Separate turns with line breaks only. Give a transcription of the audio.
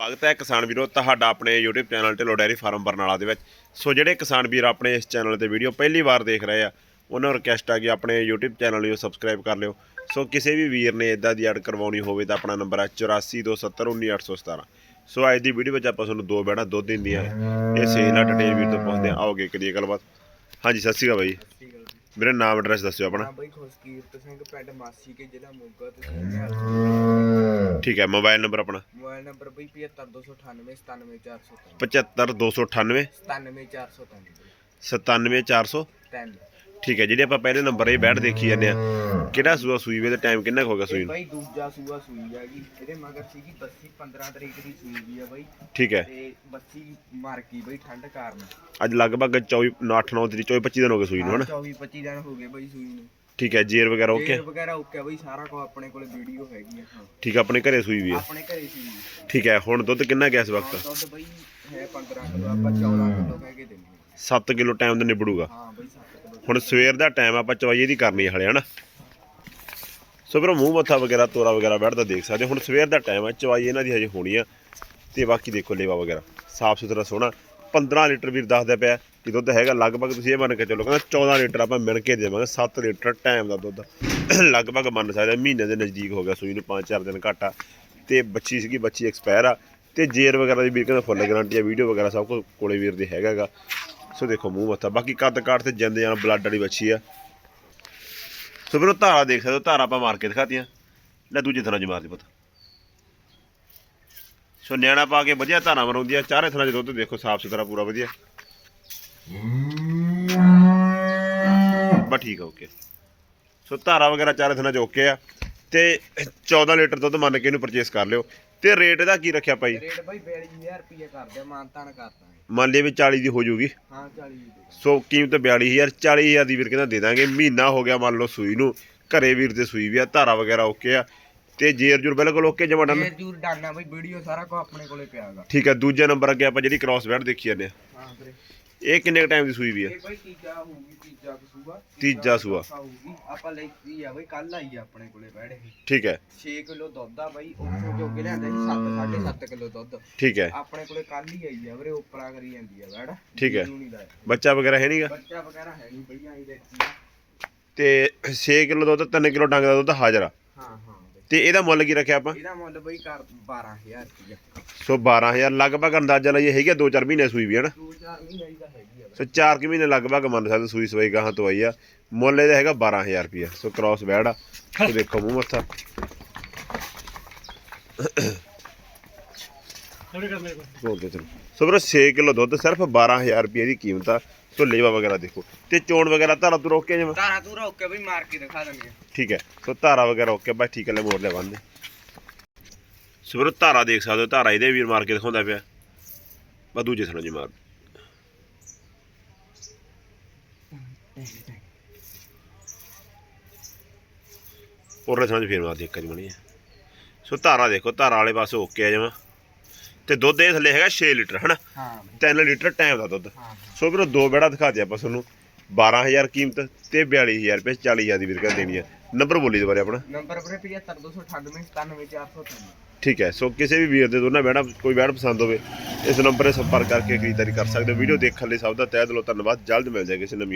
ਸਵਾਗਤ ਹੈ ਕਿਸਾਨ ਵੀਰੋ ਤੁਹਾਡਾ ਆਪਣੇ YouTube channel Dhillon dairy farm Barnala ਦੇ ਵਿੱਚ। ਸੋ ਜਿਹੜੇ ਕਿਸਾਨ ਵੀਰ ਆਪਣੇ ਇਸ ਚੈਨਲ ਤੇ ਵੀਡੀਓ ਪਹਿਲੀ ਵਾਰ ਦੇਖ ਰਹੇ ਆ, ਉਹਨਾਂ ਨੂੰ ਰਿਕਵੈਸਟ ਆ ਕਿ ਆਪਣੇ YouTube ਚੈਨਲ ਨੂੰ ਸਬਸਕ੍ਰਾਈਬ ਕਰ ਲਿਓ। ਸੋ ਕਿਸੇ ਵੀ ਵੀਰ ਨੇ ਇਦਾਂ ਦੀ ਐਡ ਕਰਵਾਉਣੀ ਹੋਵੇ ਤਾਂ ਆਪਣਾ ਨੰਬਰ ਹੈ 8427191817 ਸੋ ਅੱਜ ਦੀ ਵੀਡੀਓ ਵਿੱਚ ਆਪਾਂ ਤੁਹਾਨੂੰ ਦੋ ਬੈਣਾ ਦੁੱਧ ਦਿੰਦੀਆਂ ਇਹ ਸੇਲ ਨਾਲ ਡਿਟੇਲ ਵੀਰ ਤੋਂ ਪੁੱਛਦੇ ਆ ਆਓਗੇ ਕਰੀਏ ਗੱਲਬਾਤ। ਹਾਂਜੀ, ਸਤਿ ਸ਼੍ਰੀ ਅਕਾਲ ਬਾਈ।
ਠੀਕ ਹੈ ਜੀ
ਮੇਰੇ ਨਾਮ ਐਡਰੈਸ ਦੱਸਿਓ ਆਪਣਾ।
ਹਾਂ ਬਈ ਖੁਸ਼ਕੀਰਤ ਸਿੰਘ ਪਿੰਡ ਮਾਸੀ ਕੇ ਜ਼ਿਲ੍ਹਾ ਮੋਗਾ ਤਹਿਸੀਲ
ਠੀਕ ਹੈ ਮੋਬਾਈਲ ਨੰਬਰ ਆਪਣਾ।
ਮੋਬਾਈਲ ਨੰਬਰ ਬਈ 75298 97403
75298
97403
97403 ਠੀਕ ਹੈ ਜਿਹੜੀ ਆਪਾਂ ਪਹਿਲੇ ਨੰਬਰ ਇਹ ਬੈਠ ਦੇਖੀ ਜਾਂਦੇ ਆ ਕਿਹੜਾ ਸੂਆ ਸੂਈ ਵੇ ਤੇ ਟਾਈਮ ਕਿੰਨਾ ਕੁ ਹੋ ਗਿਆ ਸੂਈ ਨੂੰ?
ਬਈ ਦੂਜਾ ਸੂਆ ਸੂਈ ਆ ਜੀ ਇਹਦੇ ਮਗਰ ਸੀਗੀ ਬੱਸੀ 15 ਤਰੀਕ ਦੀ ਸੂਈ ਵੀ ਆ ਬਈ।
ਠੀਕ ਹੈ।
ਤੇ ਬੱਸੀ ਮਾਰ ਗਈ ਬਈ ਠੰਡ ਕਾਰਨ।
ਅੱਜ ਲਗਭਗ 24 8 9 ਤਰੀਕ 24 25 ਦਿਨ ਹੋ ਗਏ ਸੂਈ ਨੂੰ ਹਨਾ?
24 25 ਦਿਨ ਹੋ ਗਏ ਬਈ ਸੂਈ ਨੂੰ।
ਠੀਕ ਹੈ ਜੇਰ ਵਗੈਰਾ ਓਕੇ?
ਜੇਰ ਵਗੈਰਾ ਓਕੇ ਬਈ ਸਾਰਾ ਕੁਝ ਆਪਣੇ ਕੋਲੇ ਵੀਡੀਓ ਹੈਗੀ ਆ ਹਾਂ।
ਠੀਕ ਹੈ ਆਪਣੇ ਘਰੇ ਸੂਈ ਵੀ ਹੈ
ਆਪਣੇ ਘਰੇ ਸੀ
ਠੀਕ ਹੈ ਹੁਣ ਦੁੱਧ ਕਿੰਨਾ ਗਿਆ ਇਸ ਵਕਤ?
ਦੁੱਧ ਬਈ ਹੈ 15 ਕਿਲੋ ਆਪਾਂ 14 ਕਿਲੋ ਕਹਿ ਕੇ ਦਿੰਦੇ
7 ਕਿਲੋ ਟਾਈਮ ਦਾ ਨਿਬੜੂਗਾ।
ਹਾਂ ਬਈ 7 ਕਿਲੋ
ਹੁਣ ਸਵੇਰ ਦਾ ਟਾਈਮ ਆਪਾਂ ਚਵਾਈ ਦੀ ਕਰਨੀ ਹੈ ਹਲੇ, ਹਨਾ? ਸੋ ਫਿਰ ਮੂੰਹ ਮੱਥਾ ਵਗੈਰਾ, ਤੋਰਾ ਵਗੈਰਾ ਬੈਠਦਾ ਦੇਖ ਸਕਦੇ ਹੁਣ ਸਵੇਰ ਦਾ ਟਾਈਮ ਹੈ ਚਵਾਈ ਇਹਨਾਂ ਦੀ ਹਜੇ ਹੋਣੀ ਆ। ਤੇ ਬਾਕੀ ਦੇਖੋ ਲੇਵਾ ਵਗੈਰਾ, ਸਾਫ਼ ਸੁਥਰਾ ਸੋਹਣਾ। 15 ਲੀਟਰ ਵੀਰ ਦੱਸਦਾ ਪਿਆ ਕਿ ਦੁੱਧ ਹੈਗਾ ਲਗਭਗ ਤੁਸੀਂ ਇਹ ਮੰਨ ਕੇ ਚੱਲੋ, ਕਹਿੰਦਾ 14 ਲੀਟਰ ਆਪਾਂ ਮਿਣ ਕੇ ਦੇਵਾਂਗੇ 7 ਲੀਟਰ ਟਾਈਮ ਦਾ ਦੁੱਧ। ਲਗਭਗ ਮੰਨ ਸਕਦੇ ਮਹੀਨੇ ਦੇ ਨਜ਼ਦੀਕ ਹੋ ਗਿਆ ਸੂਈ ਨੂੰ 5-4 ਦਿਨ ਘੱਟ ਆ। ਤੇ ਬੱਚੀ ਸੀਗੀ, ਬੱਚੀ ਐਕਸਪਾਇਰ ਆ। ਤੇ ਜੇਰ ਵਗੈਰਾ ਦੀ ਵੀਰ ਕਹਿੰਦਾ ਫੁੱਲ ਗਾਰੰਟੀ ਆ, ਵੀਡੀਓ ਵਗੈਰਾ ਸਭ ਕੁਝ ਕੋਲੇ ਵੀਰ ਦੇ ਹੈਗਾਗਾ ਸੋ ਦੇਖੋ, ਮੂੰਹ ਮੱਥਾ। ਬਾਕੀ ਕੱਦ ਕਾਠ ਤੇ ਜਿੰਦ ਜਾਨ ਬਲੱਡ ਵਾਲੀ ਬੱਚੀ ਆ। ਸੋ ਫਿਰ ਧਾਰਾ ਦੇਖ ਸਕਦੇ ਹੋ, ਧਾਰਾ ਆਪਾਂ ਮਾਰ ਕੇ ਦਿਖਾਤੀਆਂ। ਲੈ ਦੂਜੇ ਥਾਂ 'ਚ ਮਾਰ ਪੁੱਤ। ਸੋ ਨਿਆਣਾ ਪਾ ਕੇ ਵਧੀਆ ਧਾਰਾ ਮਰਾਉਂਦੀ ਚਾਰੇ ਥਾਂ 'ਚ ਦੁੱਧ ਦੇਖੋ, ਸਾਫ਼ ਸੁਥਰਾ, ਪੂਰਾ ਵਧੀਆ। ਬਸ ਠੀਕ ਆ ਓਕੇ ਸੋ ਧਾਰਾ ਵਗੈਰਾ ਚਾਰੇ ਥਾਂ 'ਚ ਓਕੇ ਆ। ਤੇ 14 ਲੀਟਰ ਦੁੱਧ ਮੰਨ ਕੇ ਇਹਨੂੰ ਪਰਚੇਸ ਕਰ ਲਿਓ। ਤੇ ਰੇਟ ਇਹਦਾ ਕੀ ਰੱਖਿਆ ਭਾਈ?
ਰੇਟ ਬਈ 42000 ਰੁਪਏ ਕਰਦੇ ਆ ਮਾਨਤਾਨ ਕਰਤਾ
ਮੰਨ ਲਈਏ ਵੀ 40 ਦੀ ਹੋ ਜਾਊਗੀ
ਹਾਂ 40 ਦੀ
ਸੋ ਕੀਮਤ 42000 40000 ਦੀ ਵੀਰ ਕਹਿੰਦਾ ਦੇ ਦਾਂਗੇ। ਮਹੀਨਾ ਹੋ ਗਿਆ ਮੰਨ ਲਓ ਸੂਈ ਨੂੰ। ਘਰੇ ਵੀਰ ਤੇ ਸੂਈ ਵੀ ਆ ਧਾਰਾ ਵਗੈਰਾ ਓਕੇ ਆ। ਤੇ ਜੇਰ ਜੁਰ ਬਿਲਕੁਲ ਓਕੇ ਜਮਾ ਡਨ
ਇਹ ਜੂਰ ਡਾਨਾ ਬਈ ਵੀਡੀਓ ਸਾਰਾ ਕੁਝ ਆਪਣੇ ਕੋਲੇ ਪਿਆਗਾ
ਠੀਕ ਹੈ ਦੂਜੇ ਨੰਬਰ ਅੱਗੇ ਆਪਾਂ ਜਿਹੜੀ ਕ੍ਰਾਸ ਬੈਡ ਦੇਖੀ ਜਾਂਦੇ ਆ।
ਹਾਂ ਵੀਰੇ।
ਇਹ ਕਿੰਨੇ ਟਾਈਮ ਦੀ ਸੂਈ ਵੀ ਆ?
ਇਹ ਬਈ ਤੀਜਾ ਹੋਊਗੀ ਤੀਜਾ ਕਸੂਗਾ
ਤੀਜਾ ਸੂਆ।
ਹੋਊਗੀ ਆਪਾਂ ਲਈ ਆ ਬਈ? ਕੱਲ ਆਈ ਆ ਆਪਣੇ ਕੋਲੇ ਬੈਠ ਇਹ
ਠੀਕ ਹੈ।
6 ਕਿਲੋ ਦੁੱਧ ਆ ਬਈ ਉੱਥੋਂ ਜੋ ਕੇ ਲਿਆਂਦਾ ਸੀ 7 7.5 ਕਿਲੋ ਦੁੱਧ।
ਠੀਕ ਹੈ।
ਆਪਣੇ ਕੋਲੇ ਕੱਲ ਹੀ ਆਈ ਆ ਵੀਰੇ ਉਪਰਾ ਕਰੀ ਜਾਂਦੀ ਆ ਬੈੜ
ਠੀਕ ਹੈ।
ਲਾਇਆ।
ਬੱਚਾ ਵਗੈਰਾ ਹੈ ਨਹੀਂਗਾ?
ਬੱਚਾ ਵਗੈਰਾ ਹੈ ਨਹੀਂ ਬਈ ਆਈ ਦੇਖੀ
ਤੇ 6 ਕਿਲੋ ਦੁੱਧ 3 ਕਿਲੋ ਡੰਗ ਦਾ ਦੁੱਧ ਹਾਜ਼ਰ ਆ।
ਹਾਂ ਹਾਂ
ਤੇ ਇਹਦਾ ਮੁੱਲ ਕੀ ਰੱਖਿਆ ਆਪਾਂ?
ਇਹਦਾ ਮੁੱਲ ਬਈ ਕਰ 12000 ਰੁਪਏ
ਸੋ 12000 ਲਗਭਗ ਅੰਦਾਜ਼ਾ ਲਾਈਏ ਹੈਗਾ 2-4 ਮਹੀਨੇ ਸੂਈ ਵੀ ਹੈ ਨਾ?
ਦੋ ਚਾਰ ਮਹੀਨੇ ਦੀ ਤਾਂ ਹੈਗੀ ਆ
ਸੋ 4 ਕਿ ਮਹੀਨੇ ਲਗਭਗ ਮੰਨ ਸਕਦੇ ਸੂਈ ਸਵਾਈ ਗਾਹਾਂ ਤੋਂ ਆਈ ਆ। ਮੁੱਲ ਇਹਦਾ ਹੈਗਾ 12000 ਰੁਪਇਆ ਸੋ ਕ੍ਰਾਸ ਬੈਡ ਆ। ਤੇ ਦੇਖੋ ਮੂੰਹ ਮੱਥਾ। ਸੋ ਵੀਰੋ 6 ਕਿਲੋ ਦੁੱਧ ਸਿਰਫ 12000 ਰੁਪਏ ਦੀ ਕੀਮਤ ਆ। ਸੋ ਲੇਵਾ ਵਗੈਰਾ ਦੇਖੋ। ਤੇ ਚੋਣ ਵਗੈਰਾ ਧਾਰਾ ਤੂੰ ਰੋਕ ਕੇ ਜਿਵੇਂ?
ਤਾਰਾ ਤੂੰ ਰੋਕ ਕੇ ਬਈ ਮਾਰ ਕੇ ਦਿਖਾ ਦਿੰਦੇ
ਠੀਕ ਹੈ ਸੋ ਧਾਰਾ ਵਗੈਰਾ ਓਕੇ ਬਸ ਠੀਕ ਹੈ ਲੈ ਮੋੜ ਲੈ ਬੰਦੇ ਸੋ ਵੀਰੋ ਧਾਰਾ ਦੇਖ ਸਕਦੇ ਹੋ ਧਾਰਾ ਇਹਦੇ ਵੀਰ ਮਾਰ ਕੇ ਦਿਖਾਉਂਦਾ ਪਿਆ। ਬਸ ਦੂਜੇ ਥਣੋਂ ਜੀ ਮਾਰ। ਉਰਲੇ ਥਣੋਂ 'ਚ ਫੇਰ ਮਾਰ ਦੇ ਇੱਕ ਜਮਣੀ ਸੋ ਧਾਰਾ ਦੇਖੋ ਧਾਰਾ ਵਾਲੇ ਪਾਸੇ ਓਕੇ ਆ ਜਮਾ ਤੇ ਦੁੱਧ ਇਹ ਥੱਲੇ ਹੈਗਾ 6 ਲੀਟਰ ਹਨਾ?
ਹਾਂ
3 ਲੀਟਰ ਟਾਈਮ ਦਾ ਦੁੱਧ।
ਹਾਂ
ਸੋ ਵੀਰੋ ਦੋ ਬੇੜਾ ਦਿਖਾ ਦਿਆ ਆਪਾਂ ਤੁਹਾਨੂੰ। 12000 ਕੀਮਤ ਤੇ 42000 ਰੁਪਏ 40000 ਦੀ ਵੀਰ ਦੇਣੀ ਆ। ਨੰਬਰ ਬੋਲੀ ਦੁਬਾਰੇ ਆਪਣਾ।
ਨੰਬਰ ਵੀਰੇ 75298 97403
ਠੀਕ ਹੈ ਸੋ ਕਿਸੇ ਵੀ ਵੀਰ ਦੇ ਦੋਨਾਂ ਬੈੜਾ ਕੋਈ ਬੈੜ ਪਸੰਦ ਹੋਵੇ ਇਸ ਨੰਬਰ 'ਤੇ ਸੰਪਰਕ ਕਰਕੇ ਖਰੀਦਦਾਰੀ ਕਰ ਸਕਦੇ ਹੋ। ਵੀਡੀਓ ਦੇਖਣ ਲਈ ਸਭ ਦਾ ਤਹਿ ਦਿਲੋਂ ਧੰਨਵਾਦ। ਜਲਦ ਮਿਲ ਜਾਏ ਕਿਸੇ ਨਵੀਂ